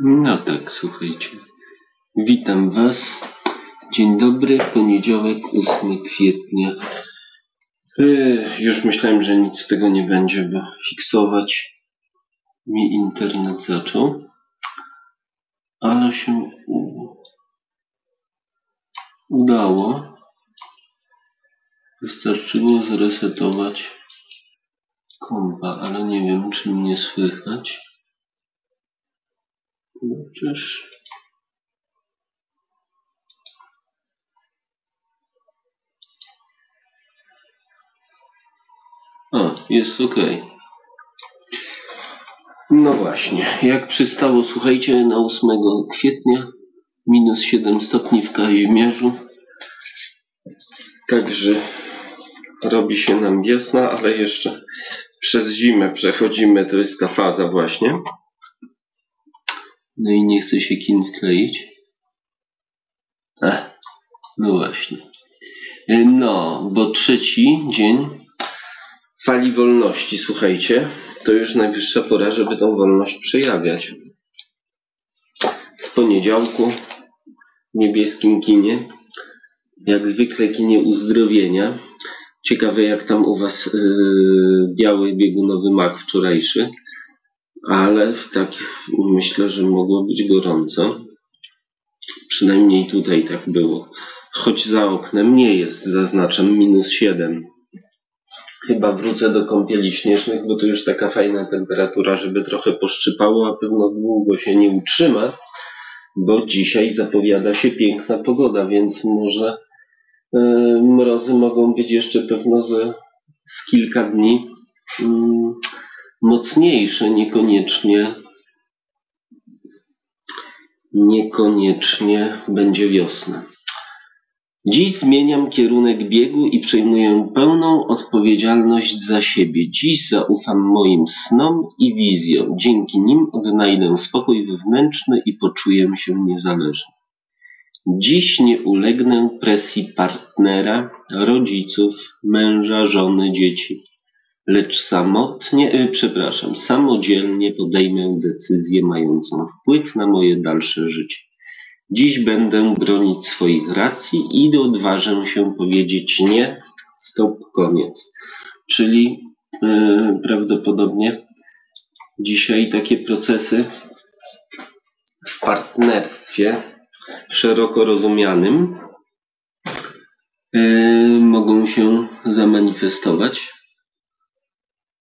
No tak, słuchajcie. Witam Was. Dzień dobry, poniedziałek, 8 kwietnia. Yy, już myślałem, że nic z tego nie będzie, bo fiksować mi internet zaczął. Ale się udało. Wystarczyło zresetować kompa, ale nie wiem, czy mnie słychać. Chociaż... O, jest ok. No właśnie, jak przystało, słuchajcie, na 8 kwietnia minus 7 stopni w Kazimierzu. Także robi się nam wiosna, ale jeszcze przez zimę przechodzimy, to jest ta faza właśnie. No i nie chce się kin wkleić. Ech, no właśnie. No, bo trzeci dzień fali wolności, słuchajcie, to już najwyższa pora, żeby tą wolność przejawiać. Z poniedziałku w niebieskim kinie, jak zwykle kinie uzdrowienia. Ciekawe jak tam u Was yy, biały biegunowy mak wczorajszy ale w takich myślę, że mogło być gorąco. Przynajmniej tutaj tak było. Choć za oknem nie jest, zaznaczam, minus 7. Chyba wrócę do kąpieli śnieżnych, bo to już taka fajna temperatura, żeby trochę poszczypało, a pewno długo się nie utrzyma, bo dzisiaj zapowiada się piękna pogoda, więc może yy, mrozy mogą być jeszcze pewno z, z kilka dni. Yy mocniejsze, niekoniecznie niekoniecznie będzie wiosna. Dziś zmieniam kierunek biegu i przejmuję pełną odpowiedzialność za siebie. Dziś zaufam moim snom i wizjom. Dzięki nim odnajdę spokój wewnętrzny i poczuję się niezależny. Dziś nie ulegnę presji partnera, rodziców, męża, żony, dzieci lecz samotnie, y, przepraszam, samodzielnie podejmę decyzję mającą wpływ na moje dalsze życie. Dziś będę bronić swoich racji i odważę się powiedzieć nie, stop, koniec. Czyli yy, prawdopodobnie dzisiaj takie procesy w partnerstwie szeroko rozumianym yy, mogą się zamanifestować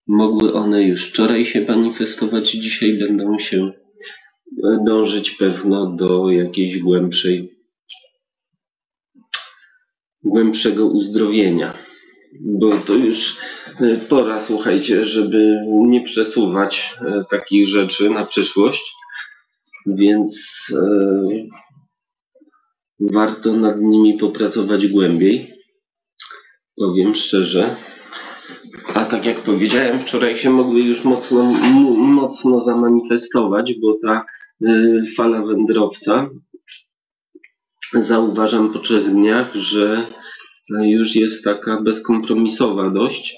Mogły one już wczoraj się manifestować, dzisiaj będą się dążyć pewno do jakiejś głębszej, głębszego uzdrowienia. Bo to już e, pora, słuchajcie, żeby nie przesuwać e, takich rzeczy na przyszłość, więc e, warto nad nimi popracować głębiej. Powiem szczerze. A tak jak powiedziałem, wczoraj się mogły już mocno, mocno zamanifestować, bo ta y, fala wędrowca zauważam po trzech dniach, że już jest taka bezkompromisowa dość.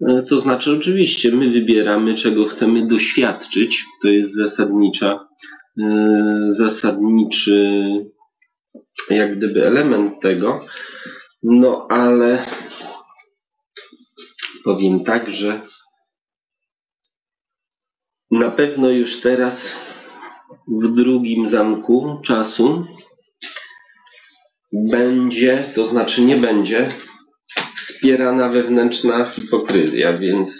Y, to znaczy oczywiście my wybieramy czego chcemy doświadczyć. To jest zasadnicza, y, zasadniczy jak gdyby element tego. No ale powiem tak, że na pewno już teraz w drugim zamku czasu będzie, to znaczy nie będzie wspierana wewnętrzna hipokryzja, więc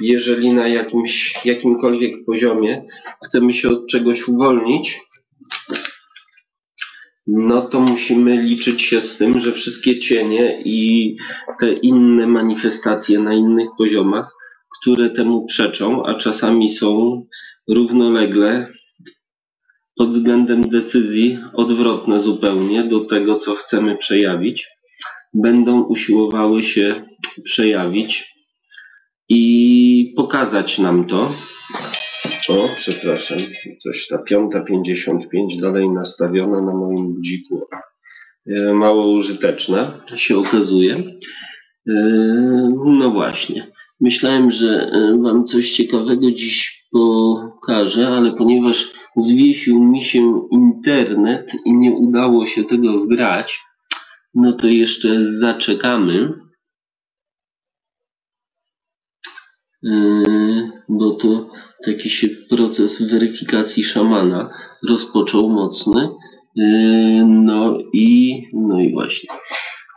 jeżeli na jakimś, jakimkolwiek poziomie chcemy się od czegoś uwolnić, no to musimy liczyć się z tym, że wszystkie cienie i te inne manifestacje na innych poziomach, które temu przeczą, a czasami są równolegle pod względem decyzji odwrotne zupełnie do tego, co chcemy przejawić, będą usiłowały się przejawić i pokazać nam to. O, przepraszam, coś ta piąta 55 dalej nastawiona na moim budziku. E, mało użyteczna się okazuje. E, no właśnie. Myślałem, że e, Wam coś ciekawego dziś pokażę, ale ponieważ zwiesił mi się internet i nie udało się tego wgrać, no to jeszcze zaczekamy. Bo to taki się proces weryfikacji szamana rozpoczął mocny. Yy, no i, no i właśnie.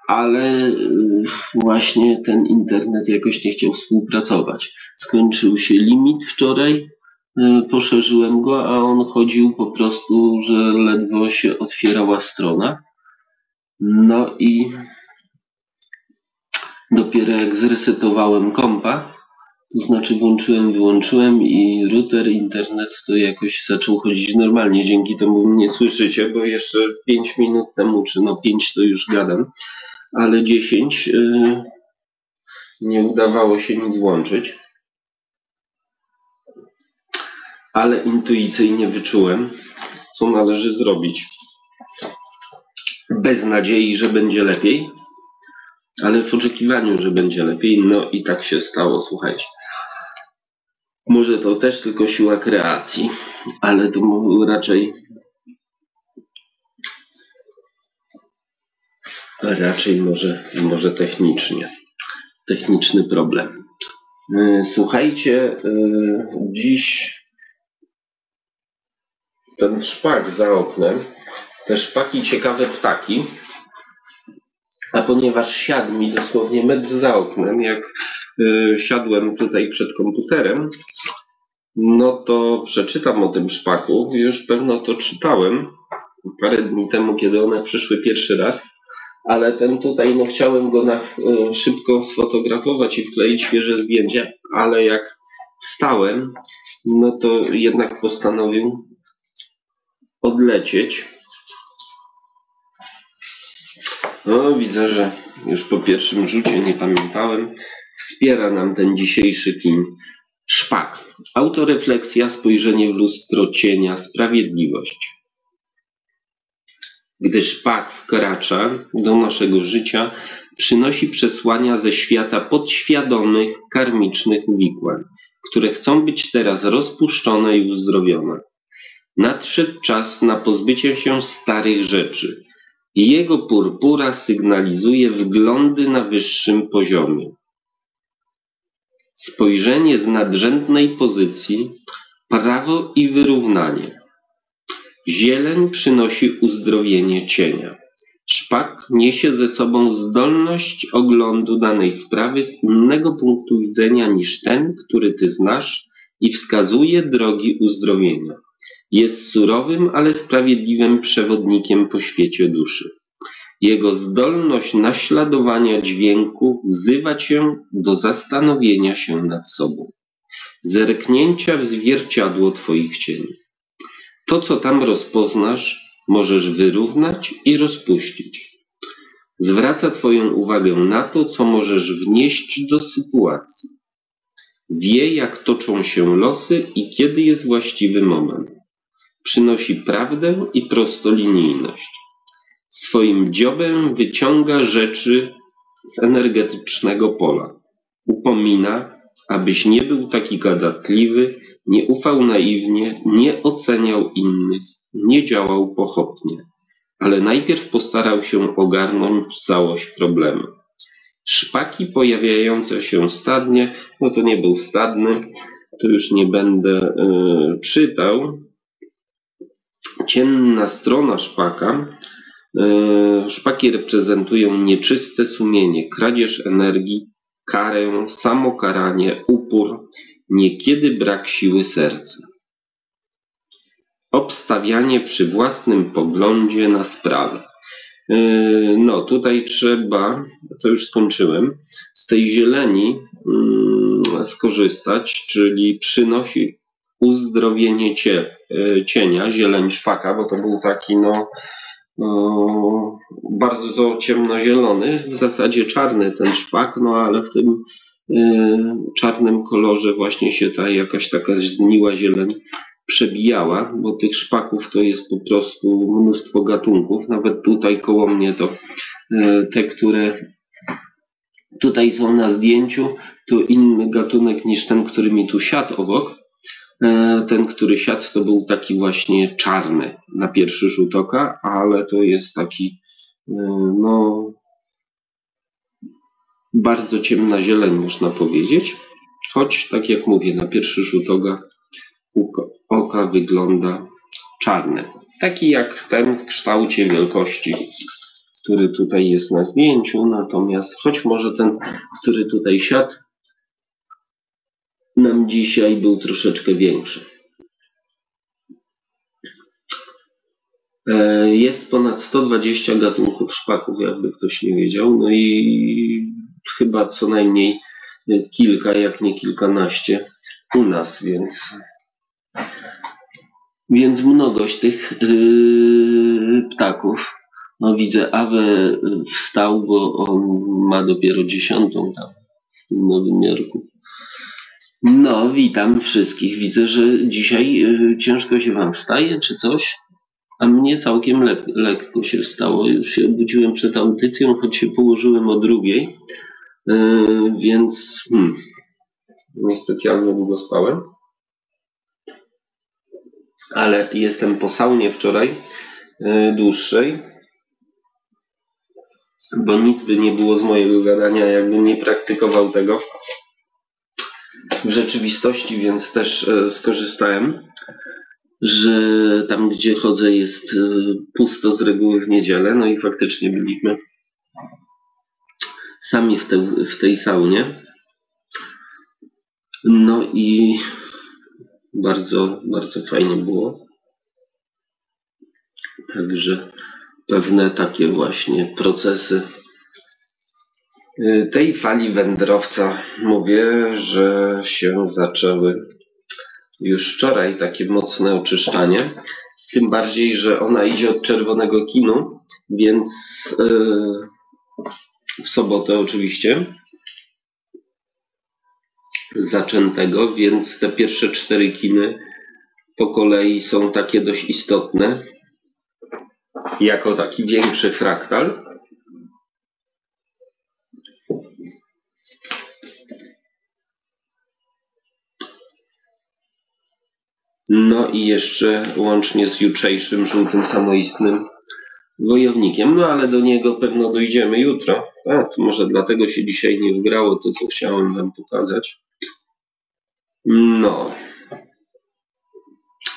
Ale yy, właśnie ten internet jakoś nie chciał współpracować. Skończył się limit wczoraj, poszerzyłem go, a on chodził po prostu, że ledwo się otwierała strona. No i dopiero jak zresetowałem kompa, to znaczy włączyłem, wyłączyłem i router, internet to jakoś zaczął chodzić normalnie. Dzięki temu mnie słyszycie, bo jeszcze 5 minut temu, czy no 5 to już gadam, ale 10 yy, nie udawało się nic włączyć. Ale intuicyjnie wyczułem, co należy zrobić. Bez nadziei, że będzie lepiej, ale w oczekiwaniu, że będzie lepiej. No i tak się stało, słuchajcie. Może to też tylko siła kreacji, ale to raczej raczej może, może technicznie. Techniczny problem. E, słuchajcie, e, dziś ten szpak za oknem, te szpaki ciekawe ptaki, a ponieważ siadł mi dosłownie metr za oknem, jak siadłem tutaj przed komputerem, no to przeczytam o tym szpaku. Już pewno to czytałem parę dni temu, kiedy one przyszły pierwszy raz, ale ten tutaj, no chciałem go na y, szybko sfotografować i wkleić świeże zdjęcie, ale jak wstałem, no to jednak postanowił odlecieć. No, widzę, że już po pierwszym rzucie nie pamiętałem. Wspiera nam ten dzisiejszy film Szpak. Autorefleksja, spojrzenie w lustro cienia, sprawiedliwość. Gdy szpak wkracza do naszego życia, przynosi przesłania ze świata podświadomych, karmicznych uwikłań, które chcą być teraz rozpuszczone i uzdrowione. Nadszedł czas na pozbycie się starych rzeczy jego purpura sygnalizuje wglądy na wyższym poziomie. Spojrzenie z nadrzędnej pozycji, prawo i wyrównanie. Zieleń przynosi uzdrowienie cienia. Szpak niesie ze sobą zdolność oglądu danej sprawy z innego punktu widzenia niż ten, który ty znasz i wskazuje drogi uzdrowienia. Jest surowym, ale sprawiedliwym przewodnikiem po świecie duszy. Jego zdolność naśladowania dźwięku wzywa cię do zastanowienia się nad sobą, zerknięcia w zwierciadło twoich cieni. To, co tam rozpoznasz, możesz wyrównać i rozpuścić. Zwraca twoją uwagę na to, co możesz wnieść do sytuacji. Wie, jak toczą się losy i kiedy jest właściwy moment. Przynosi prawdę i prostolinijność Swoim dziobem wyciąga rzeczy z energetycznego pola. Upomina, abyś nie był taki gadatliwy, nie ufał naiwnie, nie oceniał innych, nie działał pochopnie, ale najpierw postarał się ogarnąć całość problemu. Szpaki pojawiające się stadnie, no to nie był stadny, to już nie będę y, czytał. Ciemna strona szpaka szpaki reprezentują nieczyste sumienie, kradzież energii, karę, samokaranie, upór, niekiedy brak siły serca. Obstawianie przy własnym poglądzie na sprawę. E, no, tutaj trzeba, to już skończyłem, z tej zieleni mm, skorzystać, czyli przynosi uzdrowienie e, cienia, zieleń szpaka, bo to był taki no bardzo ciemnozielony, w zasadzie czarny ten szpak, no ale w tym y, czarnym kolorze właśnie się ta jakaś taka zgniła zieleń przebijała, bo tych szpaków to jest po prostu mnóstwo gatunków. Nawet tutaj koło mnie to y, te, które tutaj są na zdjęciu, to inny gatunek niż ten, który mi tu siadł obok. E, ten, który siadł, to był taki właśnie czarny na pierwszy rzut oka, ale to jest taki e, no bardzo ciemna zieleń można powiedzieć. Choć tak jak mówię, na pierwszy rzut oka, oka wygląda czarny. Taki jak ten w kształcie wielkości, który tutaj jest na zdjęciu, natomiast choć może ten, który tutaj siadł, nam dzisiaj był troszeczkę większy. E, jest ponad 120 gatunków szpaków, jakby ktoś nie wiedział, no i chyba co najmniej kilka, jak nie kilkanaście u nas, więc więc mnogość tych yy, ptaków. No widzę, Awe wstał, bo on ma dopiero dziesiątą tam w tym Nowym Jorku. No, witam wszystkich. Widzę, że dzisiaj yy, ciężko się wam wstaje, czy coś? A mnie całkiem le lekko się wstało. Już się obudziłem przed audycją, choć się położyłem o drugiej. Yy, więc hmm, niespecjalnie długo spałem ale jestem po saunie wczoraj yy, dłuższej, bo nic by nie było z mojego gadania, jakbym nie praktykował tego w rzeczywistości, więc też yy, skorzystałem, że tam gdzie chodzę jest yy, pusto z reguły w niedzielę, no i faktycznie byliśmy sami w, te, w tej saunie. No i bardzo, bardzo fajnie było. Także pewne takie właśnie procesy tej fali wędrowca mówię, że się zaczęły już wczoraj takie mocne oczyszczanie. Tym bardziej, że ona idzie od czerwonego kinu, więc yy, w sobotę oczywiście zaczętego, więc te pierwsze cztery kiny po kolei są takie dość istotne jako taki większy fraktal. No i jeszcze łącznie z jutrzejszym żółtym samoistnym wojownikiem. No ale do niego pewno dojdziemy jutro. A, to może dlatego się dzisiaj nie wgrało to, co chciałem wam pokazać. No.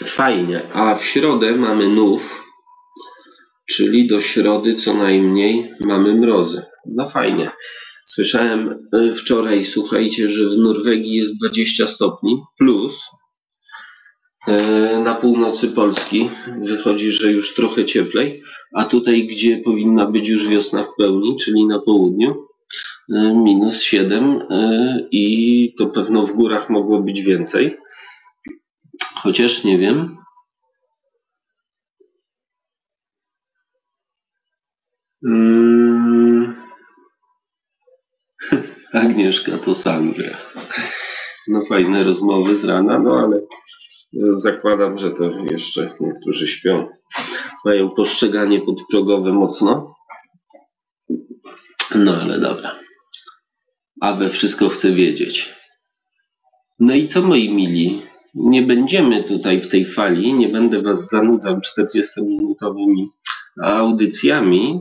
Fajnie. A w środę mamy nów, czyli do środy co najmniej mamy mrozy. No fajnie. Słyszałem y, wczoraj, słuchajcie, że w Norwegii jest 20 stopni plus. Y, na północy Polski wychodzi, że już trochę cieplej, a tutaj, gdzie powinna być już wiosna w pełni, czyli na południu, E, minus 7 e, i to pewno w górach mogło być więcej. Chociaż nie wiem. Hmm. Agnieszka to Sandra. No fajne rozmowy z rana, no ale zakładam, że to jeszcze niektórzy śpią. Mają postrzeganie podprogowe mocno. No ale dobra a we wszystko chce wiedzieć. No i co moi mili? Nie będziemy tutaj w tej fali, nie będę was zanudzał 40-minutowymi audycjami.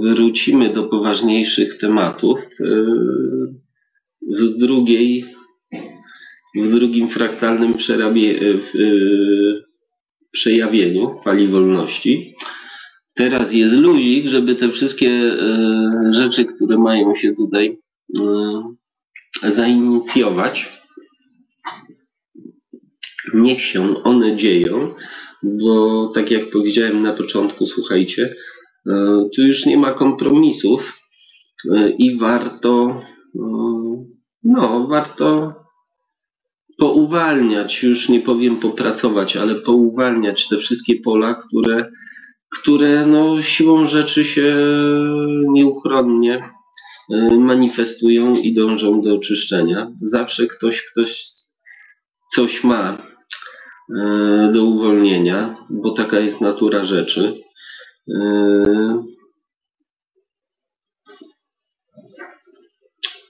Wrócimy do poważniejszych tematów w drugiej, w drugim fraktalnym przerabie, przejawieniu fali wolności. Teraz jest luzik, żeby te wszystkie rzeczy, które mają się tutaj E, zainicjować. Niech się one dzieją, bo tak jak powiedziałem na początku, słuchajcie, e, tu już nie ma kompromisów e, i warto, no, warto pouwalniać, już nie powiem popracować, ale pouwalniać te wszystkie pola, które, które no, siłą rzeczy się nieuchronnie Y, manifestują i dążą do oczyszczenia. Zawsze ktoś, ktoś coś ma y, do uwolnienia, bo taka jest natura rzeczy. Y,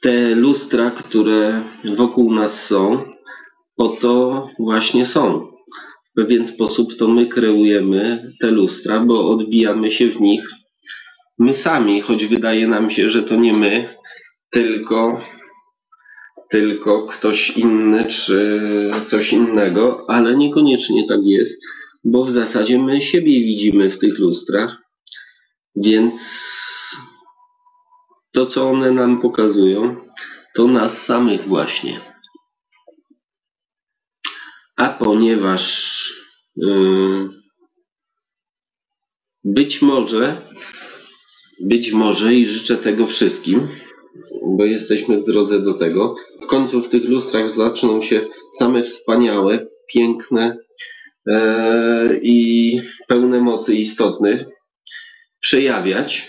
te lustra, które wokół nas są, oto właśnie są. W pewien sposób to my kreujemy te lustra, bo odbijamy się w nich my sami, choć wydaje nam się, że to nie my, tylko, tylko ktoś inny czy coś innego, ale niekoniecznie tak jest, bo w zasadzie my siebie widzimy w tych lustrach, więc to, co one nam pokazują, to nas samych właśnie. A ponieważ yy, być może, być może i życzę tego wszystkim, bo jesteśmy w drodze do tego, w końcu w tych lustrach zaczną się same wspaniałe, piękne e, i pełne mocy istotnych przejawiać,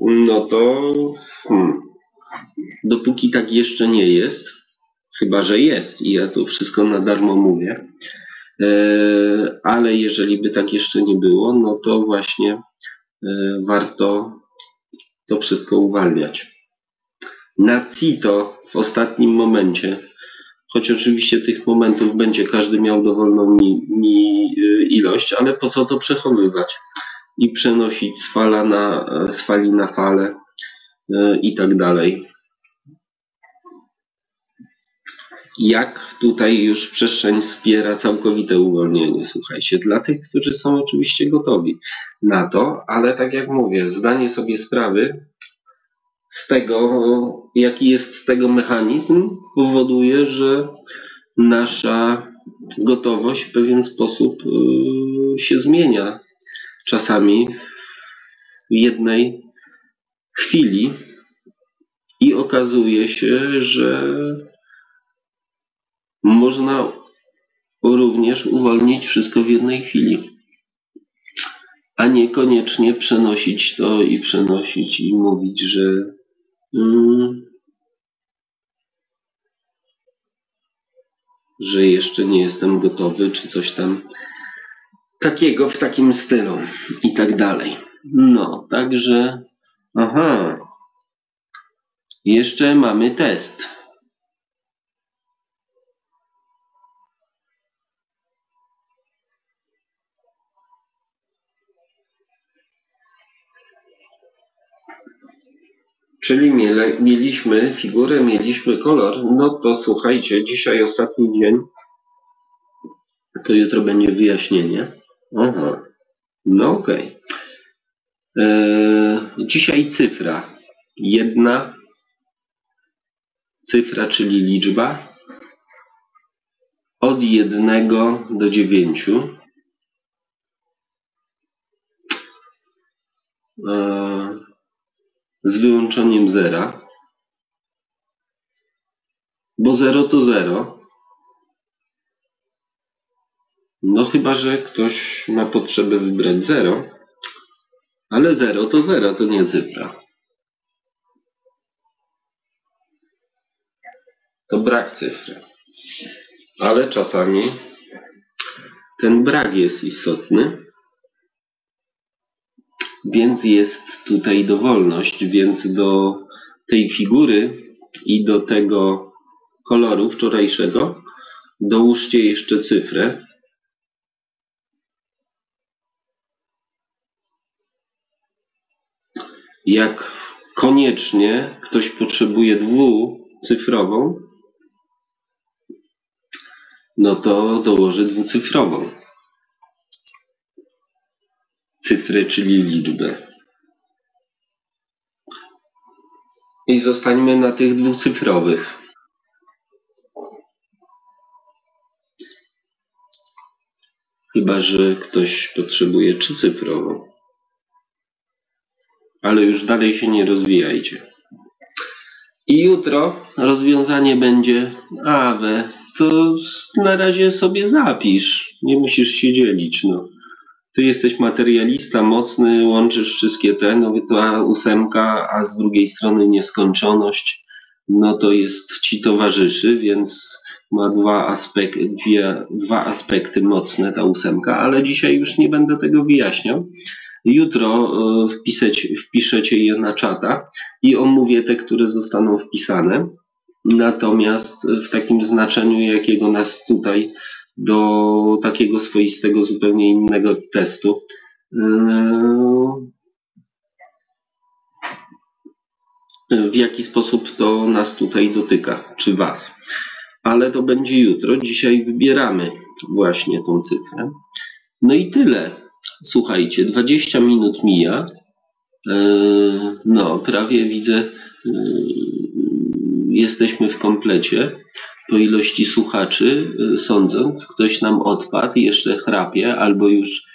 no to hmm, dopóki tak jeszcze nie jest, chyba że jest i ja to wszystko na darmo mówię, e, ale jeżeli by tak jeszcze nie było, no to właśnie e, warto to wszystko uwalniać. Na CITO w ostatnim momencie, choć oczywiście tych momentów będzie każdy miał dowolną mi, mi y, ilość, ale po co to przechowywać i przenosić z, fala na, z fali na falę i tak dalej. Jak tutaj już przestrzeń wspiera całkowite uwolnienie, słuchajcie, dla tych, którzy są oczywiście gotowi na to, ale tak jak mówię, zdanie sobie sprawy z tego, jaki jest tego mechanizm, powoduje, że nasza gotowość w pewien sposób yy, się zmienia. Czasami w jednej chwili i okazuje się, że można również uwolnić wszystko w jednej chwili, a niekoniecznie przenosić to i przenosić i mówić, że mm, że jeszcze nie jestem gotowy, czy coś tam takiego w takim stylu i tak dalej. No, także, aha, jeszcze mamy test. Czyli mieliśmy figurę, mieliśmy kolor, no to słuchajcie, dzisiaj ostatni dzień, to jutro będzie wyjaśnienie. Aha, no okej. Okay. Eee, dzisiaj cyfra. Jedna cyfra, czyli liczba od jednego do dziewięciu. Eee, z wyłączeniem zera, bo 0 to 0. No chyba, że ktoś ma potrzebę wybrać 0, ale 0 to 0, to nie cyfra. To brak cyfry. Ale czasami ten brak jest istotny więc jest tutaj dowolność, więc do tej figury i do tego koloru wczorajszego dołóżcie jeszcze cyfrę. Jak koniecznie ktoś potrzebuje dwucyfrową, no to dołoży dwucyfrową cyfry, czyli liczbę. I zostańmy na tych dwucyfrowych. Chyba, że ktoś potrzebuje trzycyfrową. Ale już dalej się nie rozwijajcie. I jutro rozwiązanie będzie Awe. To na razie sobie zapisz. Nie musisz się dzielić. No ty jesteś materialista mocny, łączysz wszystkie te, no ta ósemka, a z drugiej strony nieskończoność, no to jest ci towarzyszy, więc ma dwa, aspek dwie, dwa aspekty mocne ta ósemka, ale dzisiaj już nie będę tego wyjaśniał. Jutro e, wpisać, wpiszecie je na czata i omówię te, które zostaną wpisane. natomiast w takim znaczeniu, jakiego nas tutaj do takiego swoistego, zupełnie innego testu w jaki sposób to nas tutaj dotyka, czy Was. Ale to będzie jutro. Dzisiaj wybieramy właśnie tą cyfrę. No i tyle. Słuchajcie, 20 minut mija. E, no, prawie widzę, e, jesteśmy w komplecie. Po ilości słuchaczy, e, sądząc, ktoś nam odpadł, jeszcze chrapie, albo już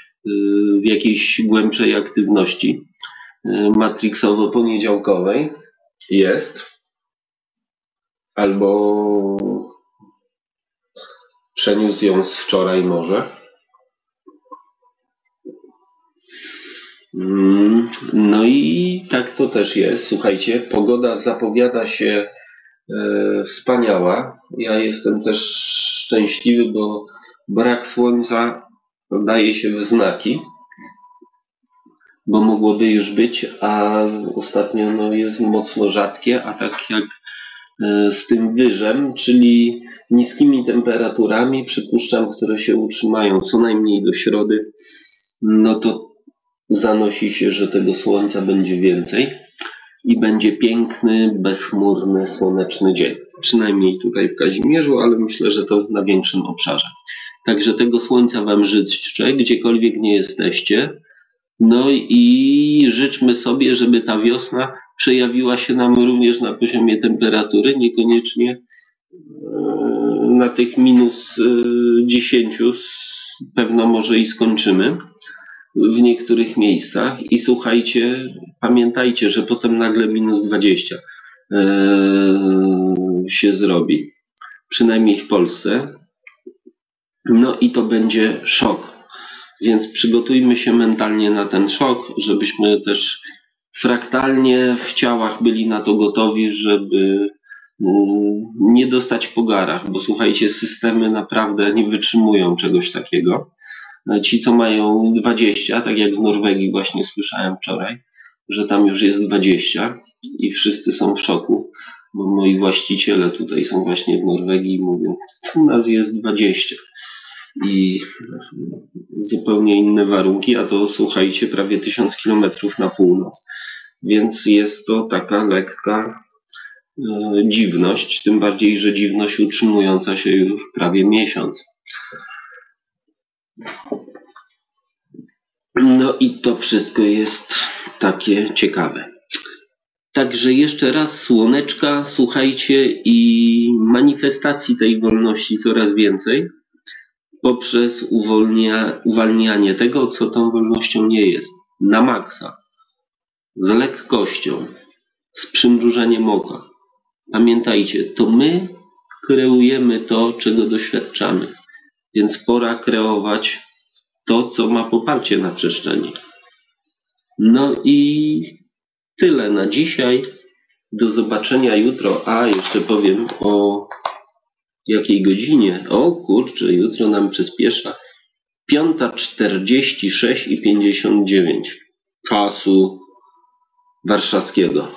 w jakiejś głębszej aktywności matrixowo-poniedziałkowej jest. Albo przeniósł ją z wczoraj może. Mm, no i tak to też jest. Słuchajcie, pogoda zapowiada się wspaniała. Ja jestem też szczęśliwy, bo brak słońca daje się we znaki, bo mogłoby już być, a ostatnio no, jest mocno rzadkie, a tak jak e, z tym wyżem, czyli niskimi temperaturami, przypuszczam, które się utrzymają co najmniej do środy, no to zanosi się, że tego słońca będzie więcej i będzie piękny, bezchmurny, słoneczny dzień. Przynajmniej tutaj w Kazimierzu, ale myślę, że to na większym obszarze. Także tego słońca Wam życzę, gdziekolwiek nie jesteście. No i życzmy sobie, żeby ta wiosna przejawiła się nam również na poziomie temperatury, niekoniecznie e, na tych minus 10 e, pewno może i skończymy w niektórych miejscach i słuchajcie, pamiętajcie, że potem nagle minus 20 e, się zrobi. Przynajmniej w Polsce. No i to będzie szok. Więc przygotujmy się mentalnie na ten szok, żebyśmy też fraktalnie w ciałach byli na to gotowi, żeby mm, nie dostać po bo słuchajcie, systemy naprawdę nie wytrzymują czegoś takiego. Ci, co mają 20, tak jak w Norwegii właśnie słyszałem wczoraj, że tam już jest 20 i wszyscy są w szoku, bo moi właściciele tutaj są właśnie w Norwegii i mówią, u nas jest 20 i zupełnie inne warunki, a to słuchajcie, prawie 1000 km na północ. Więc jest to taka lekka e, dziwność, tym bardziej, że dziwność utrzymująca się już prawie miesiąc. No i to wszystko jest takie ciekawe. Także jeszcze raz słoneczka, słuchajcie, i manifestacji tej wolności coraz więcej poprzez uwolnia, uwalnianie tego, co tą wolnością nie jest, na maksa, z lekkością, z przymrużeniem oka. Pamiętajcie, to my kreujemy to, czego doświadczamy, więc pora kreować to, co ma poparcie na przestrzeni. No i tyle na dzisiaj. Do zobaczenia jutro. A, jeszcze powiem o jakiej godzinie. O kurczę, jutro nam przyspiesza. 5.46 i 59 czasu warszawskiego,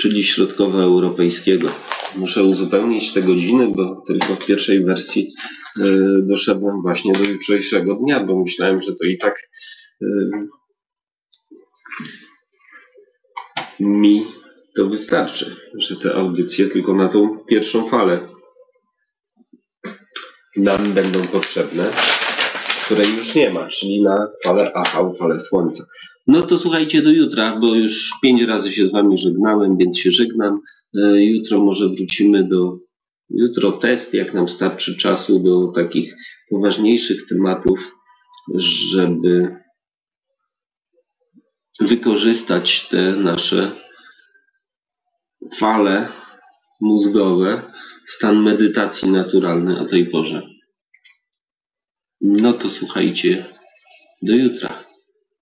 czyli środkowoeuropejskiego. Muszę uzupełnić te godziny, bo tylko w pierwszej wersji y, doszedłem właśnie do jutrzejszego dnia, bo myślałem, że to i tak y, mi to wystarczy, że te audycje tylko na tą pierwszą falę nam będą potrzebne, której już nie ma, czyli na falę AV, falę Słońca. No to słuchajcie do jutra, bo już pięć razy się z Wami żegnałem, więc się żegnam. E, jutro może wrócimy do. Jutro test, jak nam starczy czasu do takich poważniejszych tematów, żeby wykorzystać te nasze fale mózgowe, stan medytacji naturalny o tej porze. No to słuchajcie, do jutra.